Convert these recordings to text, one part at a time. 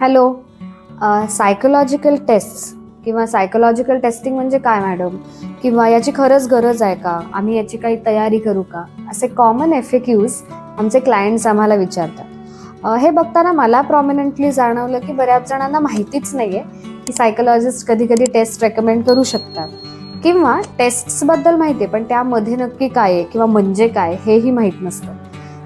Hello psychological test किंवा psychological testing म्हणजे काय मॅडम किंवा याची खरंच गरज आहे का? आम्ही याची काही तयारी करू का? असे कॉमन एफेक्यूज आमचे क्लायंट्स आम्हाला विचारतात. हे बघताना मला प्रॉमिनंटली जाणवलं की बऱ्याच जणांना माहितीच नाही आहे की सायकोलॉजिस्ट कधी कधी टेस्ट रेकमेंड करू शकतात. किंवा टेस्ट्सबद्दल माहिती आहे पण त्यामध्ये नक्की काय आहे किंवा म्हणजे काय हेही माहीत नसतं.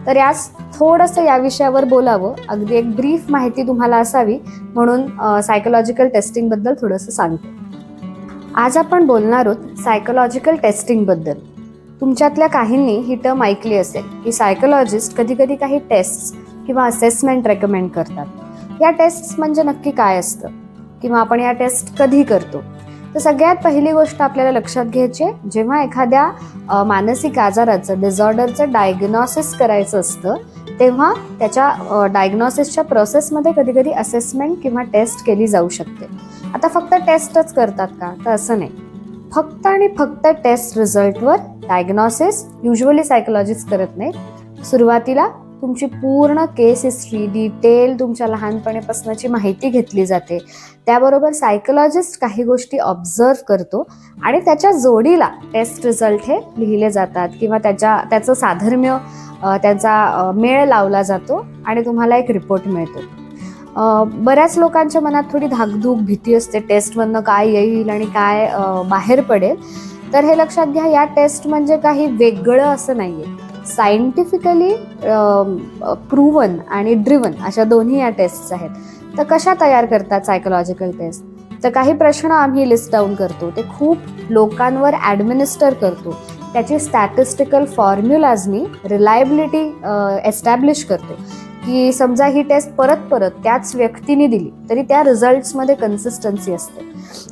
तर यास थोडंसं या विषयावर बोलावं. अगदी एक ब्रीफ माहिती तुम्हाला असावी म्हणून सायकोलॉजिकल टेस्टिंगबद्दल थोडंसं सांगते. आज आपण बोलणार आहोत सायकोलॉजिकल टेस्टिंगबद्दल तुमच्यातल्या काहींनी ही टर्म ऐकली असेल की सायकोलॉजिस्ट कधी कधी काही टेस्ट किंवा असेसमेंट रेकमेंड करतात. या टेस्ट म्हणजे नक्की काय असतं? किंवा आपण या टेस्ट कधी करतो? तर सगळ्यात पहिली गोष्ट आपल्याला लक्षात घ्यायची आहे, जेव्हा एखाद्या मानसिक आजाराचं डिझॉर्डरचं डायग्नॉसिस करायचं असतं तेव्हा त्याच्या डायग्नॉसिसच्या प्रोसेसमध्ये कधी कधी असेसमेंट किंवा टेस्ट केली जाऊ शकते. आता फक्त टेस्टच करतात का? तर असं नाही. फक्त आणि फक्त टेस्ट रिझल्टवर डायग्नॉसिस युजली सायकोलॉजिस्ट करत नाहीत. सुरुवातीला तुमची पूर्ण केस हिस्ट्री डिटेल तुमच्या लहानपणीपासूनची माहिती घेतली जाते. त्याबरोबर सायकोलॉजिस्ट काही गोष्टी ऑब्झर्व करतो आणि त्याच्या जोडीला टेस्ट रिझल्ट हे लिहिले जातात किंवा त्याच्या त्याचं साधर्म्य त्याचा मेळ लावला जातो आणि तुम्हाला एक रिपोर्ट मिळतो. बऱ्याच लोकांच्या मनात थोडी धाकधूक भीती असते. टेस्टमधनं काय येईल आणि काय बाहेर पडेल. तर हे लक्षात घ्या या टेस्ट म्हणजे काही वेगळं असं नाही आहे सायंटिफिकली प्रूवन आणि ड्रिवन अशा दोन्ही या टेस्ट आहेत. तर कशा तयार करतात सायकोलॉजिकल टेस्ट तर काही प्रश्न आम्ही लिस्ट डाऊन करतो. ते खूप लोकांवर ॲडमिनिस्टर करतो. त्याची स्टॅटिस्टिकल फॉर्म्युलाजनी रिलायबिलिटी एस्टॅब्लिश करतो. की समजा ही टेस्ट परत परत त्याच व्यक्तीने दिली तरी त्या रिझल्ट्समध्ये कन्सिस्टन्सी असते.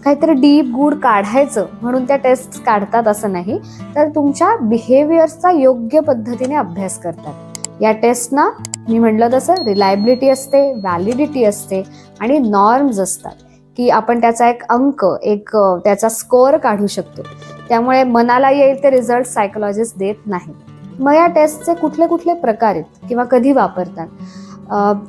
काहीतरी डीप गूढ काढायचं म्हणून त्या टेस्ट काढतात असं नाही तर तुमच्या बिहेवियर्सचा योग्य पद्धतीने अभ्यास करतात. या टेस्टना मी म्हटलं तसं रिलायबिलिटी असते व्हॅलिडिटी असते आणि नॉर्म्स असतात. की आपण त्याचा एक अंक एक त्याचा स्कोअर काढू शकतो. त्यामुळे मनाला येईल ते रिझल्ट सायकोलॉजिस्ट देत नाही. मग या टेस्टचे कुठले कुठले प्रकार आहेत किंवा कधी वापरतात?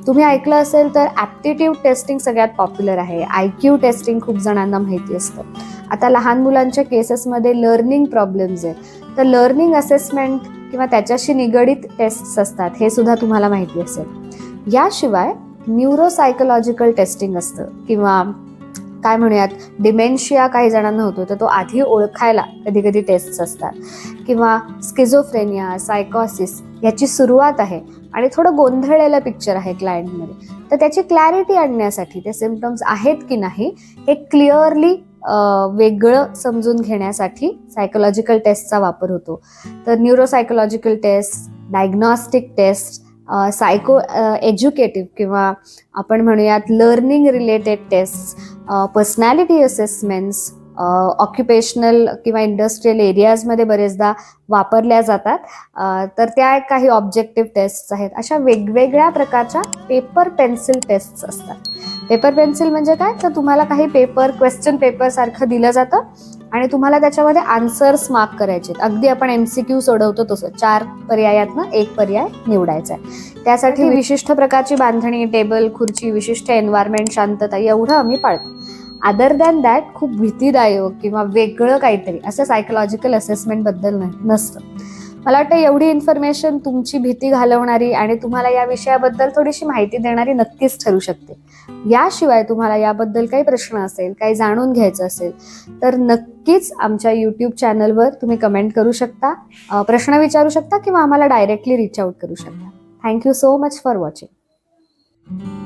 तुम्ही ऐकलं असेल तर ॲप्टिट्यूड टेस्टिंग सगळ्यात पॉप्युलर आहे. आय क्यू टेस्टिंग खूप जणांना माहिती असतं. आता लहान मुलांच्या केसेसमध्ये लर्निंग प्रॉब्लेम्स आहेत. तर लर्निंग असेसमेंट किंवा त्याच्याशी निगडीत टेस्ट्स असतात हे सुद्धा तुम्हाला माहिती असेल. याशिवाय न्यूरोसायकोलॉजिकल टेस्टिंग असतं किंवा काय म्हणूयात? डिमेन्शिया काही जणांना होतो तर तो आधी ओळखायला कधी कधी टेस्ट्स असतात. किंवा स्किझोफ्रेनिया सायकॉसिस याची सुरुवात आहे आणि थोडं गोंधळलेलं पिक्चर आहे क्लायंटमध्ये तर त्याची क्लॅरिटी आणण्यासाठी ते सिमटम्स आहेत की नाही हे क्लिअरली वेगळं समजून घेण्यासाठी सायकोलॉजिकल टेस्टचा वापर होतो. तर neuropsychological test diagnostic test psycho educative किंवा आपण म्हणूयात learning related test personality assessments occupational किंवा इंडस्ट्रीयल एरियाजमध्ये बरेचदा वापरल्या जातात. तर त्या काही ऑब्जेक्टिव्ह टेस्ट आहेत. अशा वेगवेगळ्या प्रकारच्या पेपर पेन्सिल टेस्ट असतात. पेपर पेन्सिल म्हणजे काय? तर तुम्हाला काही पेपर क्वेश्चन पेपर सारखं दिलं जातं आणि तुम्हाला त्याच्यामध्ये आन्सर्स मार्क करायचे. अगदी आपण एम सी क्यू सोडवतो तसं. चार पर्यायातनं एक पर्याय निवडायचा आहे. त्यासाठी विशिष्ट प्रकारची बांधणी टेबल खुर्ची विशिष्ट एन्व्हायरमेंट शांतता एवढं आम्ही पाळतो. अदर दॅन दॅट खूप भीतीदायक किंवा वेगळं काहीतरी असं सायकोलॉजिकल असेसमेंटबद्दल नसतं. मला वाटतं एवढी इन्फॉर्मेशन तुमची भीती घालवणारी आणि तुम्हाला या विषयाबद्दल थोडीशी माहिती देणारी नक्कीच ठरू शकते. याशिवाय तुम्हाला याबद्दल काही प्रश्न असेल काही जाणून घ्यायचं असेल तर नक्कीच आमच्या यूट्यूब चॅनलवर तुम्ही कमेंट करू शकता प्रश्न विचारू शकता किंवा आम्हाला डायरेक्टली रीच आउट करू शकता. Thank you so much for watching